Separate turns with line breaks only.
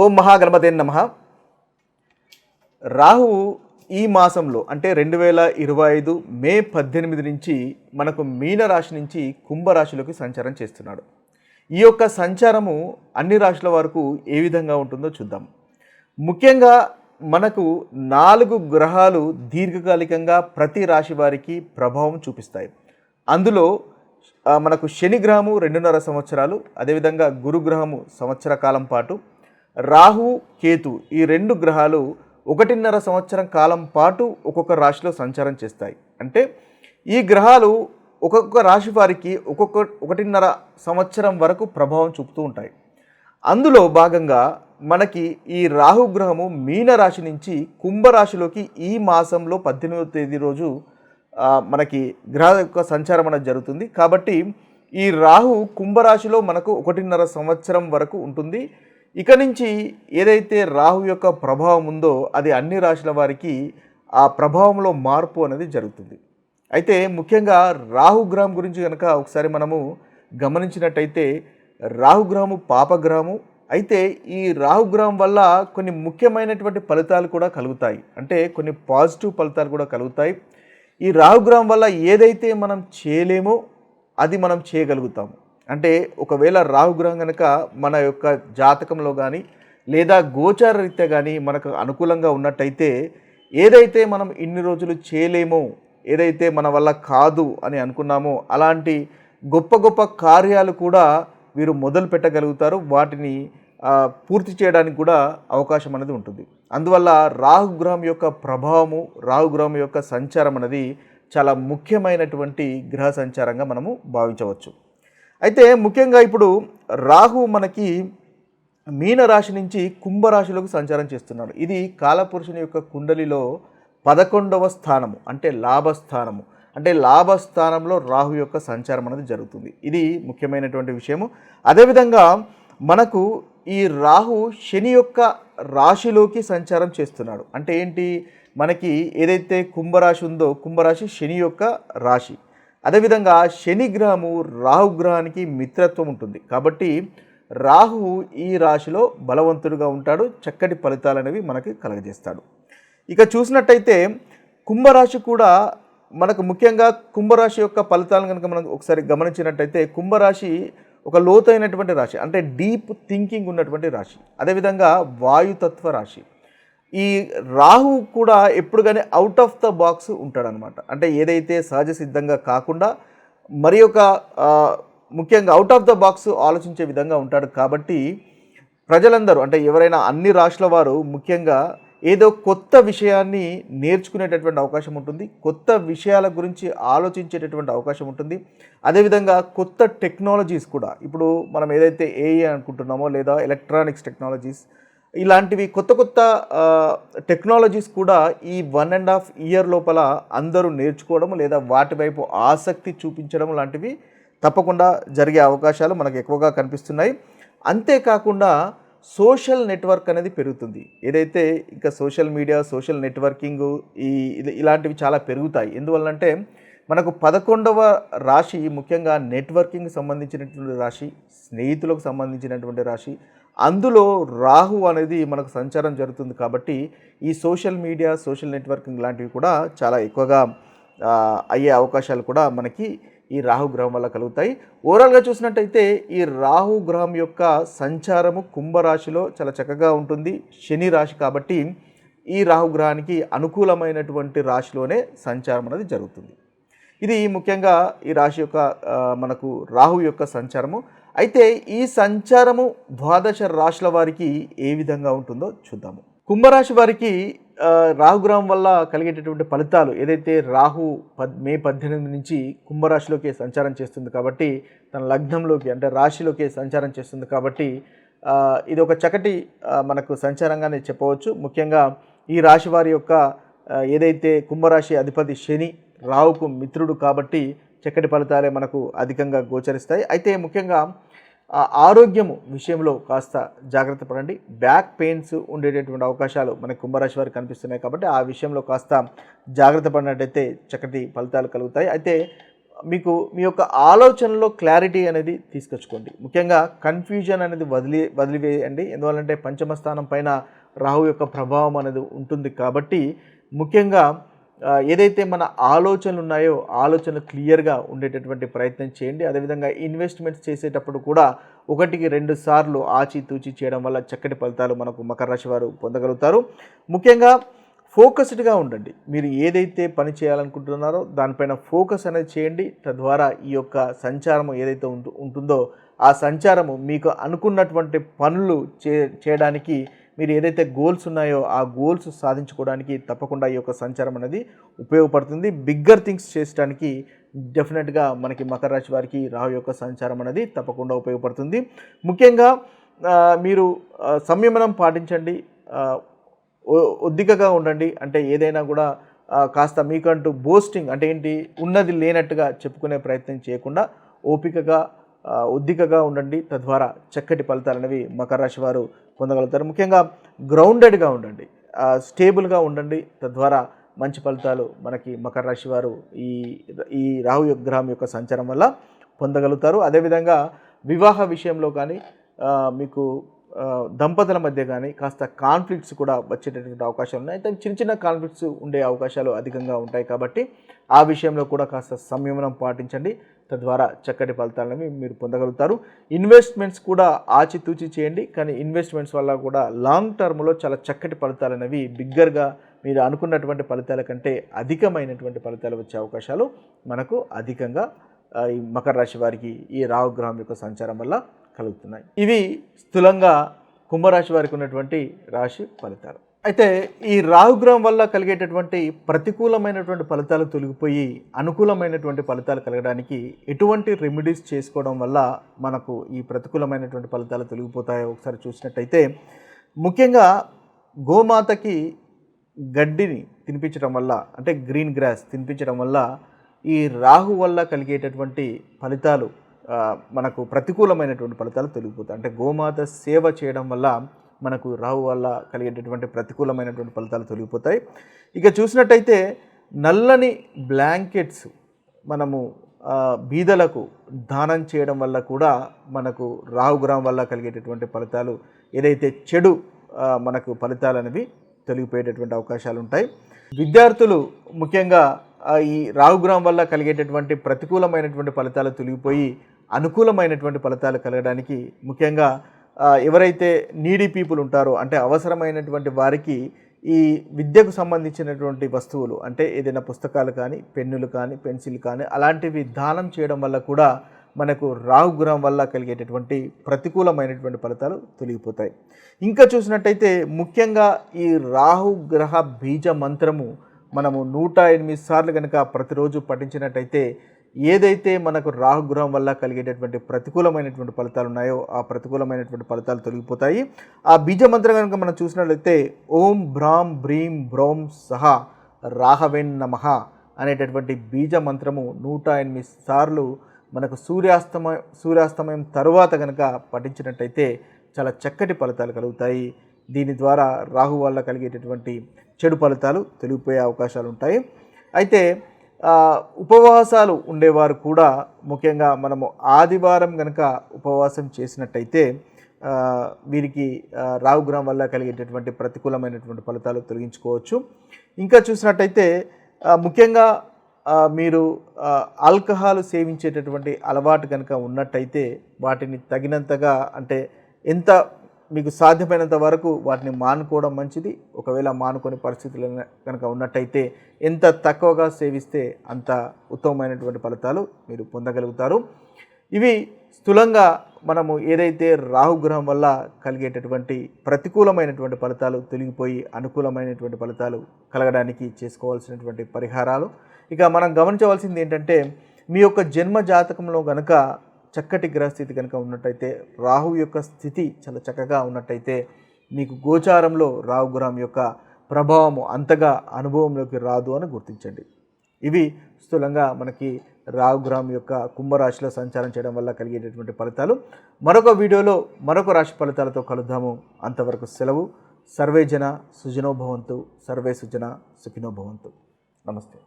ఓం మహాగణపతే నమ. రాహువు ఈ మాసంలో అంటే రెండు వేల ఇరవై ఐదు మే పద్దెనిమిది నుంచి మనకు మీనరాశి నుంచి కుంభరాశిలోకి సంచారం చేస్తున్నాడు. ఈ యొక్క సంచారము అన్ని రాశుల వరకు ఏ విధంగా ఉంటుందో చూద్దాం. ముఖ్యంగా మనకు నాలుగు గ్రహాలు దీర్ఘకాలికంగా ప్రతి రాశి వారికి ప్రభావం చూపిస్తాయి. అందులో మనకు శని గ్రహము రెండున్నర సంవత్సరాలు అదేవిధంగా గురుగ్రహము సంవత్సర కాలం పాటు రాహు కేతు ఈ రెండు గ్రహాలు ఒకటిన్నర సంవత్సరం కాలం పాటు ఒక్కొక్క రాశిలో సంచారం చేస్తాయి. అంటే ఈ గ్రహాలు ఒక్కొక్క రాశి వారికి ఒక్కొక్క ఒకటిన్నర సంవత్సరం వరకు ప్రభావం చూపుతూ ఉంటాయి. అందులో భాగంగా మనకి ఈ రాహు గ్రహము మీన రాశి నుంచి కుంభరాశిలోకి ఈ మాసంలో పద్దెనిమిదవ తేదీ రోజు మనకి గ్రహ యొక్క సంచారం అనేది జరుగుతుంది. కాబట్టి ఈ రాహు కుంభరాశిలో మనకు ఒకటిన్నర సంవత్సరం వరకు ఉంటుంది. ఇక నుంచి ఏదైతే రాహు యొక్క ప్రభావం ఉందో అది అన్ని రాశుల వారికి ఆ ప్రభావంలో మార్పు అనేది జరుగుతుంది. అయితే ముఖ్యంగా రాహుగ్రహం గురించి కనుక ఒకసారి మనము గమనించినట్టయితే రాహుగ్రహము పాపగ్రహము అయితే ఈ రాహుగ్రహం వల్ల కొన్ని ముఖ్యమైనటువంటి ఫలితాలు కూడా కలుగుతాయి. అంటే కొన్ని పాజిటివ్ ఫలితాలు కూడా కలుగుతాయి. ఈ రాహుగ్రహం వల్ల ఏదైతే మనం చేయలేమో అది మనం చేయగలుగుతాము. అంటే ఒకవేళ రాహుగ్రహం కనుక మన యొక్క జాతకంలో కానీ లేదా గోచార రీత్యా కానీ మనకు అనుకూలంగా ఉన్నట్టయితే ఏదైతే మనం ఇన్ని రోజులు చేయలేమో ఏదైతే మన వల్ల కాదు అని అనుకున్నామో అలాంటి గొప్ప గొప్ప కార్యాలు కూడా వీరు మొదలు పెట్టగలుగుతారు. వాటిని పూర్తి చేయడానికి కూడా అవకాశం అనేది ఉంటుంది. అందువల్ల రాహుగ్రహం యొక్క ప్రభావము రాహుగ్రహం యొక్క సంచారం అనేది చాలా ముఖ్యమైనటువంటి గ్రహ సంచారంగా మనము భావించవచ్చు. అయితే ముఖ్యంగా ఇప్పుడు రాహు మనకి మీనరాశి నుంచి కుంభరాశిలోకి సంచారం చేస్తున్నాడు ఇది కాలపురుషుని యొక్క కుండలిలో పదకొండవ స్థానము అంటే లాభస్థానము. అంటే లాభస్థానంలో రాహు యొక్క సంచారం అనేది జరుగుతుంది. ఇది ముఖ్యమైనటువంటి విషయము. అదేవిధంగా మనకు ఈ రాహు శని యొక్క రాశిలోకి సంచారం చేస్తున్నాడు. అంటే ఏంటి? మనకి ఏదైతే కుంభరాశి ఉందో కుంభరాశి శని యొక్క రాశి. అదేవిధంగా శనిగ్రహము రాహుగ్రహానికి రాహు మిత్రత్వం ఉంటుంది. కాబట్టి రాహు ఈ రాశిలో బలవంతుడుగా ఉంటాడు చక్కటి ఫలితాలు అనేవి మనకి కలగజేస్తాడు. ఇక చూసినట్టయితే కుంభరాశి కూడా మనకు ముఖ్యంగా కుంభరాశి యొక్క ఫలితాలను కనుక మనం ఒకసారి గమనించినట్టయితే కుంభరాశి ఒక లోతైనటువంటి రాశి అంటే డీప్ థింకింగ్ ఉన్నటువంటి రాశి. అదేవిధంగా వాయుతత్వ రాశి. ఈ రాహు కూడా ఎప్పుడు కానీ అవుట్ ఆఫ్ ద బాక్స్ ఉంటాడనమాట. అంటే ఏదైతే సహజ సిద్ధంగా కాకుండా మరి ఒక ముఖ్యంగా అవుట్ ఆఫ్ ద బాక్స్ ఆలోచించే విధంగా ఉంటాడు కాబట్టి ప్రజలందరూ అంటే ఎవరైనా అన్ని రాష్ట్రాల వారు ముఖ్యంగా ఏదో కొత్త విషయాన్ని నేర్చుకునేటటువంటి అవకాశం ఉంటుంది కొత్త విషయాల గురించి ఆలోచించేటటువంటి అవకాశం ఉంటుంది. అదేవిధంగా కొత్త టెక్నాలజీస్ కూడా ఇప్పుడు మనం ఏదైతే ఏఐ అనుకుంటున్నామో లేదా ఎలక్ట్రానిక్స్ టెక్నాలజీస్ ఇలాంటివి కొత్త కొత్త టెక్నాలజీస్ కూడా ఈ వన్ అండ్ హాఫ్ ఇయర్ లోపల అందరూ నేర్చుకోవడం లేదా వాటి వైపు ఆసక్తి చూపించడం లాంటివి తప్పకుండా జరిగే అవకాశాలు మనకు ఎక్కువగా కనిపిస్తున్నాయి. అంతేకాకుండా సోషల్ నెట్వర్క్ అనేది పెరుగుతుంది. ఏదైతే ఇంకా సోషల్ మీడియా సోషల్ నెట్వర్కింగ్ ఈ ఇలాంటివి చాలా పెరుగుతాయి. ఎందువల్లంటే మనకు పదకొండవ రాశి ముఖ్యంగా నెట్వర్కింగ్ సంబంధించినటువంటి రాశి స్నేహితులకు సంబంధించినటువంటి రాశి అందులో రాహు అనేది మనకు సంచారం జరుగుతుంది కాబట్టి ఈ సోషల్ మీడియా సోషల్ నెట్వర్కింగ్ లాంటివి కూడా చాలా ఎక్కువగా అయ్యే అవకాశాలు కూడా మనకి ఈ రాహు గ్రహం వల్ల కలుగుతాయి. ఓవరాల్గా చూసినట్టయితే ఈ రాహు గ్రహం యొక్క సంచారము కుంభరాశిలో చాలా చక్కగా ఉంటుంది. శని రాశి కాబట్టి ఈ రాహు గ్రహానికి అనుకూలమైనటువంటి రాశిలోనే సంచారం అనేది జరుగుతుంది. ఇది ముఖ్యంగా ఈ రాశి యొక్క మనకు రాహు యొక్క సంచారము. అయితే ఈ సంచారము ద్వాదశ రాశుల వారికి ఏ విధంగా ఉంటుందో చూద్దాము. కుంభరాశి వారికి రాహుగ్రహం వల్ల కలిగేటటువంటి ఫలితాలు ఏదైతే రాహు పద్ మే పద్దెనిమిది నుంచి కుంభరాశిలోకి సంచారం చేస్తుంది కాబట్టి తన లగ్నంలోకి అంటే రాశిలోకి సంచారం చేస్తుంది కాబట్టి ఇది ఒక చక్కటి మనకు సంచారంగానే చెప్పవచ్చు. ముఖ్యంగా ఈ రాశి వారి యొక్క ఏదైతే కుంభరాశి అధిపతి శని రావుకు మిత్రుడు కాబట్టి చక్కటి ఫలితాలే మనకు అధికంగా గోచరిస్తాయి. అయితే ముఖ్యంగా ఆ ఆరోగ్యము విషయంలో కాస్త జాగ్రత్త పడండి. బ్యాక్ పెయిన్స్ ఉండేటటువంటి అవకాశాలు మనకు కుంభరాశి వారికి కనిపిస్తున్నాయి కాబట్టి ఆ విషయంలో కాస్త జాగ్రత్త పడినట్టయితే చక్కటి ఫలితాలు కలుగుతాయి. అయితే మీకు మీ యొక్క ఆలోచనలో క్లారిటీ అనేది తీసుకొచ్చుకోండి. ముఖ్యంగా కన్ఫ్యూజన్ అనేది వదిలి వదిలివేయండి. ఎందువల్లంటే పంచమ స్థానం పైన రాహు యొక్క ప్రభావం అనేది ఉంటుంది కాబట్టి ముఖ్యంగా ఏదైతే మన ఆలోచనలు ఉన్నాయో ఆలోచనలు క్లియర్గా ఉండేటటువంటి ప్రయత్నం చేయండి. అదేవిధంగా ఇన్వెస్ట్మెంట్స్ చేసేటప్పుడు కూడా ఒకటికి రెండు సార్లు ఆచితూచి చేయడం వల్ల చక్కటి ఫలితాలు మనకు మకర రాశి వారు పొందగలుగుతారు. ముఖ్యంగా ఫోకస్డ్గా ఉండండి. మీరు ఏదైతే పని చేయాలనుకుంటున్నారో దానిపైన ఫోకస్ అనేది చేయండి. తద్వారా ఈ యొక్క సంచారం ఏదైతే ఉంటుందో ఆ సంచారము మీకు అనుకున్నటువంటి పనులు చే చేయడానికి మీరు ఏదైతే గోల్స్ ఉన్నాయో ఆ గోల్స్ సాధించుకోవడానికి తప్పకుండా ఈ యొక్క సంచారం అనేది ఉపయోగపడుతుంది. బిగ్గర్ థింగ్స్ చేసడానికి డెఫినెట్గా మనకి మకర రాశి వారికి రాహు యొక్క సంచారం అనేది తప్పకుండా ఉపయోగపడుతుంది. ముఖ్యంగా మీరు సంయమనం పాటించండి. ఒ- ఒద్దికగా ఉండండి. అంటే ఏదైనా కూడా కాస్త మీకంటూ బోస్టింగ్ అంటే ఏంటి? ఉన్నది లేనట్టుగా చెప్పుకునే ప్రయత్నం చేయకుండా ఓపికగా ఉద్దికగా ఉండండి. తద్వారా చక్కటి ఫలితాలు అనేవి మకర రాశి వారు పొందగలుగుతారు. ముఖ్యంగా గ్రౌండెడ్గా ఉండండి. స్టేబుల్గా ఉండండి. తద్వారా మంచి ఫలితాలు మనకి మకర రాశి వారు ఈ ఈ రాహు యొక్క గ్రహం యొక్క సంచారం వల్ల పొందగలుగుతారు. అదేవిధంగా వివాహ విషయంలో కానీ మీకు దంపతుల మధ్య కానీ కాస్త కాన్ఫ్లిక్ట్స్ కూడా వచ్చేటటువంటి అవకాశాలు ఉన్నాయి. అయితే చిన్న చిన్న కాన్ఫ్లిక్ట్స్ ఉండే అవకాశాలు అధికంగా ఉంటాయి కాబట్టి ఆ విషయంలో కూడా కాస్త సంయమనం పాటించండి. తద్వారా చక్కటి ఫలితాలను మీరు పొందగలుగుతారు. ఇన్వెస్ట్మెంట్స్ కూడా ఆచితూచి చేయండి. కానీ ఇన్వెస్ట్మెంట్స్ వల్ల కూడా లాంగ్ టర్మ్లో చాలా చక్కటి ఫలితాలు అనేవి బిగ్గర్గా మీరు అనుకున్నటువంటి ఫలితాల కంటే అధికమైనటువంటి ఫలితాలు వచ్చే అవకాశాలు మనకు అధికంగా ఈ మకర రాశి వారికి ఈ రాహుగ్రహం యొక్క సంచారం వల్ల కలుగుతున్నాయి. ఇవి స్థూలంగా కుంభరాశి వారికి ఉన్నటువంటి రాశి ఫలితాలు. అయితే ఈ రాహుగ్రహం వల్ల కలిగేటటువంటి ప్రతికూలమైనటువంటి ఫలితాలు తొలగిపోయి అనుకూలమైనటువంటి ఫలితాలు కలగడానికి ఎటువంటి రెమెడీస్ చేసుకోవడం వల్ల మనకు ఈ ప్రతికూలమైనటువంటి ఫలితాలు తొలగిపోతాయో ఒకసారి చూసినట్టయితే ముఖ్యంగా గోమాతకి గడ్డిని తినిపించడం వల్ల అంటే గ్రీన్ గ్రాస్ తినిపించడం వల్ల ఈ రాహు వల్ల కలిగేటటువంటి ఫలితాలు మనకు ప్రతికూలమైనటువంటి ఫలితాలు తొలగిపోతాయి. అంటే గోమాత సేవ చేయడం వల్ల మనకు రాహు వల్ల కలిగేటటువంటి ప్రతికూలమైనటువంటి ఫలితాలు తొలగిపోతాయి. ఇక చూసినట్టయితే నల్లని బ్లాంకెట్స్ మనము బీదలకు దానం చేయడం వల్ల కూడా మనకు రాహుగ్రహం వల్ల కలిగేటటువంటి ఫలితాలు ఏదైతే చెడు మనకు ఫలితాలు అనేవి తొలగిపోయేటటువంటి అవకాశాలు ఉంటాయి. విద్యార్థులు ముఖ్యంగా ఈ రాహుగ్రహం వల్ల కలిగేటటువంటి ప్రతికూలమైనటువంటి ఫలితాలు తొలగిపోయి అనుకూలమైనటువంటి ఫలితాలు కలగడానికి ముఖ్యంగా ఎవరైతే నీడీ పీపుల్ ఉంటారో అంటే అవసరమైనటువంటి వారికి ఈ విద్యకు సంబంధించినటువంటి వస్తువులు అంటే ఏదైనా పుస్తకాలు కానీ పెన్నులు కానీ పెన్సిల్ కానీ అలాంటివి దానం చేయడం వల్ల కూడా మనకు రాహుగ్రహం వల్ల కలిగేటటువంటి ప్రతికూలమైనటువంటి ఫలితాలు తొలగిపోతాయి. ఇంకా చూసినట్టయితే ముఖ్యంగా ఈ రాహుగ్రహ బీజ మంత్రము మనము నూట ఎనిమిది సార్లు కనుక ప్రతిరోజు పఠించినట్టయితే ఏదైతే మనకు రాహుగ్రహం వల్ల కలిగేటటువంటి ప్రతికూలమైనటువంటి ఫలితాలు ఉన్నాయో ఆ ప్రతికూలమైనటువంటి ఫలితాలు తొలగిపోతాయి. ఆ బీజ మంత్రం కనుక మనం చూసినట్లయితే ఓం భ్రాం భ్రీం బ్రోం సహా రాహవెన్ నమః అనేటటువంటి బీజ మంత్రము నూట ఎనిమిది సార్లు మనకు సూర్యాస్తమయం సూర్యాస్తమయం తరువాత కనుక పఠించినట్టయితే చాలా చక్కటి ఫలితాలు కలుగుతాయి. దీని ద్వారా రాహు వల్ల కలిగేటటువంటి చెడు ఫలితాలు తొలగిపోయే అవకాశాలు ఉంటాయి. అయితే ఉపవాసాలు ఉండేవారు కూడా ముఖ్యంగా మనము ఆదివారం కనుక ఉపవాసం చేసినట్టయితే వీరికి ఆ, రాహుగ్రహం వల్ల కలిగేటటువంటి ప్రతికూలమైనటువంటి ఫలితాలు తొలగించుకోవచ్చు. ఇంకా చూసినట్టయితే ముఖ్యంగా మీరు ఆల్కహాల్ సేవించేటటువంటి అలవాటు కనుక ఉన్నట్టయితే వాటిని తగినంతగా అంటే ఎంత మీకు సాధ్యమైనంత వరకు వాటిని మానుకోవడం మంచిది. ఒకవేళ మానుకొని పరిస్థితులు కనుక ఉన్నట్టయితే ఎంత తక్కువగా సేవిస్తే అంత ఉత్తమమైనటువంటి ఫలితాలు మీరు పొందగలుగుతారు. ఇవి స్థూలంగా మనము ఏదైతే రాహుగ్రహం వల్ల కలిగేటటువంటి ప్రతికూలమైనటువంటి ఫలితాలు తొలగిపోయి అనుకూలమైనటువంటి ఫలితాలు కలగడానికి చేసుకోవాల్సినటువంటి పరిహారాలు. ఇక మనం గమనించవలసింది ఏంటంటే మీ యొక్క జన్మ జాతకంలో కనుక చక్కటి గ్రహస్థితి కనుక ఉన్నట్టయితే రాహు యొక్క స్థితి చాలా చక్కగా ఉన్నట్టయితే మీకు గోచారంలో రాహు గ్రహం యొక్క ప్రభావము అంతగా అనుభవంలోకి రాదు అని గుర్తించండి. ఇవి స్థూలంగా మనకి రాహు గ్రహం యొక్క కుంభరాశిలో సంచారం చేయడం వల్ల కలిగేటటువంటి ఫలితాలు. మరొక వీడియోలో మరొక రాశి ఫలితాలతో కలుద్దాము. అంతవరకు సెలవు. సర్వే జన సుజనోభవంతు సర్వే సుజన సుఖినో భవంతు. నమస్తే.